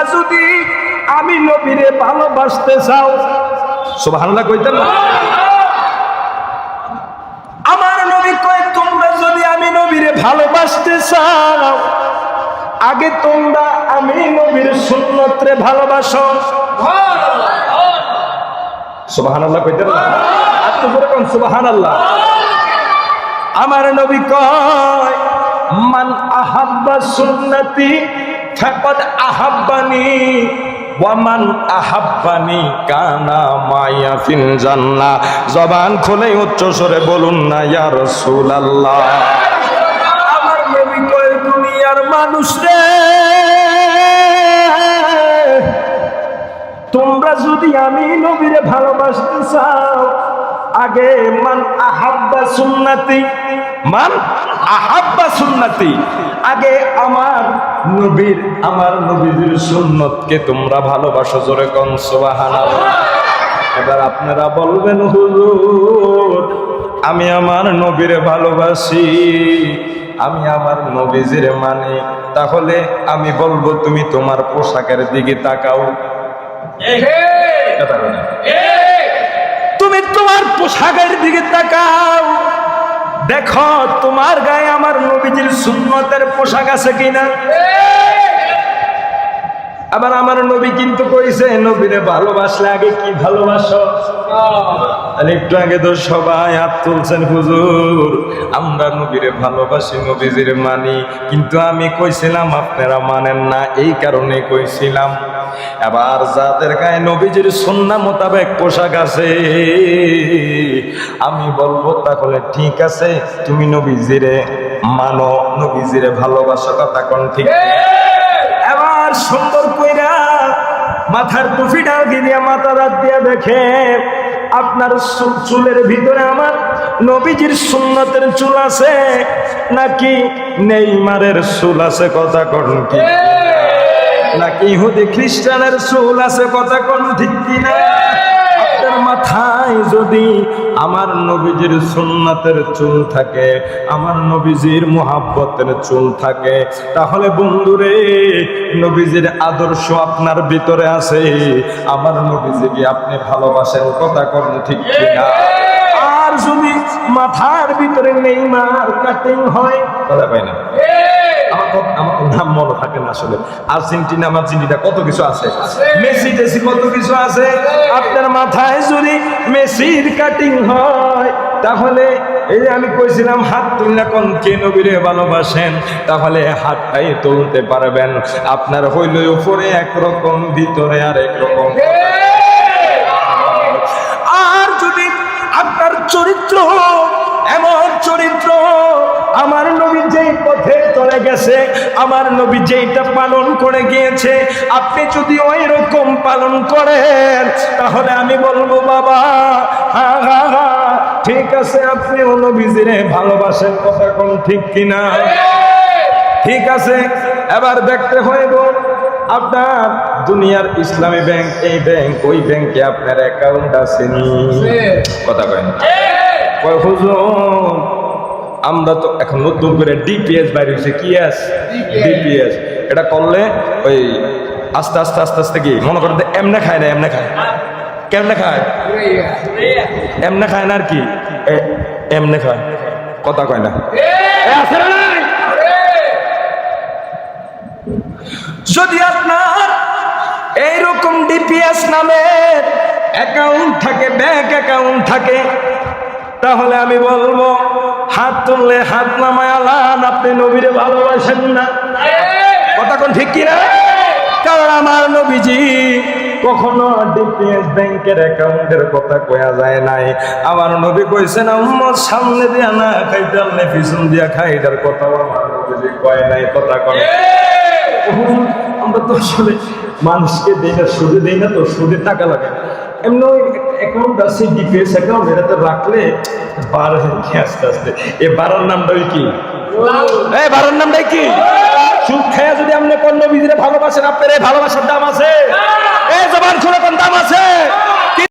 তোমরা যদি আমি নবীরে ভালোবাসতে চাও, সুবহানাল্লাহ কইতেন না? আমার নবী কয়, তোমরা যদি আমি নবীরে ভালোবাসতে চাও, আগে তোমরা আমি নবীর সুন্নতরে ভালোবাসো। সুবহানাল্লাহ কইতেন না? আমার নবী কয়, মান আহাব্বা সুন্নতি কানা মায়া জবান খুলে উচ্চ স্বরে বলুন না, ইয়া রাসূলুল্লাহ। আমার নবী কয়, দুনিয়ার মানুষ রে, তোমরা যদি আমি নবীরে ভালোবাসতে চাও, আগে মান আহাব্বা সুন্নাতি মান আহাব্বা সুন্নাতি। আগে আমার নবীর আমার নবীর সুন্নতকে তোমরা ভালোবাসো জোরে কোন সুবহানাল্লাহ। এবার আপনারা বলবেন হুজুর আমি আমার নবীরে ভালোবাসি আমি আমার নবীজির মানে। তাহলে আমি বলব তুমি তোমার পোশাকের দিকে তাকাও। তুমি তোমার পোশাকের দিকে তাকাও। দেখো তোমার গায়ে আমার নবীজির সুন্নতের পোশাক আছে কিনা? আবার আমার নবী কিন্তু কইছে, নবীরে ভালোবাসলে আগে কি ভালোবাসো? একটু আগে তো সবাই হাত তুলছেন, হুজুর, আমরা নবীরে ভালোবাসি, নবীজির মানি। কিন্তু আমি কইছিলাম, আপনারা মানেন না, এই কারণে কইছিলাম। এবার যাদের গায়ে নবীজির সন্না মোতাবেক পোশাক আছে। আমি বলব, তাহলে ঠিক আছে, তুমি নবীজিরে মানো, নবীজিরে ভালোবাসো, কথা কোন ঠিক এবার সুন্দর কইরা মাথার টুপিটা দিয়ে মাথা রাত দিয়ে দেখে, আপনার চুল- চুলের ভিতরে আমার নবীজির সুন্নতের চুল আছে, নাকি নেইমারের চুল আছে কথা কোন কি নাকি ইহুদি খ্রিস্টানের চুল আছে কথা কোন ঠিক কিনা? মাথায় যদি আমার নবীজির সুন্নাতের চুল থাকে আমার নবীজির মোহাব্বতের চুল থাকে তাহলে বন্ধুরে নবীজির আদর্শ আপনার ভিতরে আছে। আমার নবীজিকে আপনি ভালোবাসেন কথা করেন ঠিক কিনা? আর যদি মাথার ভিতরে নেইমার কাটিং হয় কথা পাই না। আমার কত- আমার নাম মনে থাকে না আসলে। আর্জেন্টিনা মার্জেন্টিনা কত কিছু আছে? মেসি টেসি কত কিছু আছে? আপনার মাথায় যদি মেসির কাটিং হয় তাহলে এই আমি কইছিলাম হাত তুলনা কোন কে নবীরে ভালোবাসেন তাহলে হাতটাই তুলতে পারবেন। আপনার হইল উপরে একরকম ভিতরে আর একরকম আর যদি আপনার চরিত্র গেছে আমার নবী যেইটা পালন করে গিয়েছে আপনি যদি ওই রকম পালন করেন তাহলে আমি বলব বাবা হা হা হা ঠিক আছে আপনি ও নবীজিরে ভালোবাসেন কথা কোন ঠিক কিনা? ঠিক আছে এবার দেখতে হইব আপনার দুনিয়ার ইসলামী ব্যাংক এই ব্যাংক ওই ব্যাংকে আপনার অ্যাকাউন্ট আছে নি? কথা কয় না কয় হুজুর আমরা তো এখন নতুন করে ডিপিএস বাইরে হয়েছে। কি এস ডিপিএস এটা করলে ওই আস্তে আস্তে আস্তে আস্তে কি? মনে করেন এমনে খায় না এমনে খায়। কেমনে খায়? এমনে খায় না আর কি? এমনে খায়। কথা কয় না? যদি আপনার এইরকম ডিপিএস নামের অ্যাকাউন্ট থাকে ব্যাংক অ্যাকাউন্ট থাকে তাহলে আমি বলব হাত তুললে হাত নামায় আলান আপনি নবীরে ভালোবাসেন না। কথা কোন ঠিক কিনা? কারণ আমার নবীজি কখনো ডিপিএস ব্যাংকের অ্যাকাউন্টের কথা কয়া যায় নাই। আমার নবী কইছেন উম্মত সামনে দিয়া না খাইতে আনলে পিছন দিয়া খাইটার কথা আমার নবীজি কয় নাই। কথা কয় আমরা তো আসলে মানুষকে দেই না সুদে দেই না তো সুদে টাকা লাগে। এমনি অ্যাকাউন্ট আছে ডিপিএস অ্যাকাউন্ট এটাতে রাখলে বাড়ে আস্তে আস্তে। এ বাড়ার নামটা কি? এই বাড়ার নামটাই কি? সুদ খেয়ে যদি আপনি পণ্য বিজিরে ভালোবাসেন, আপনার এই ভালোবাসার দাম আছে। এই জবান খুলে দাম আছে?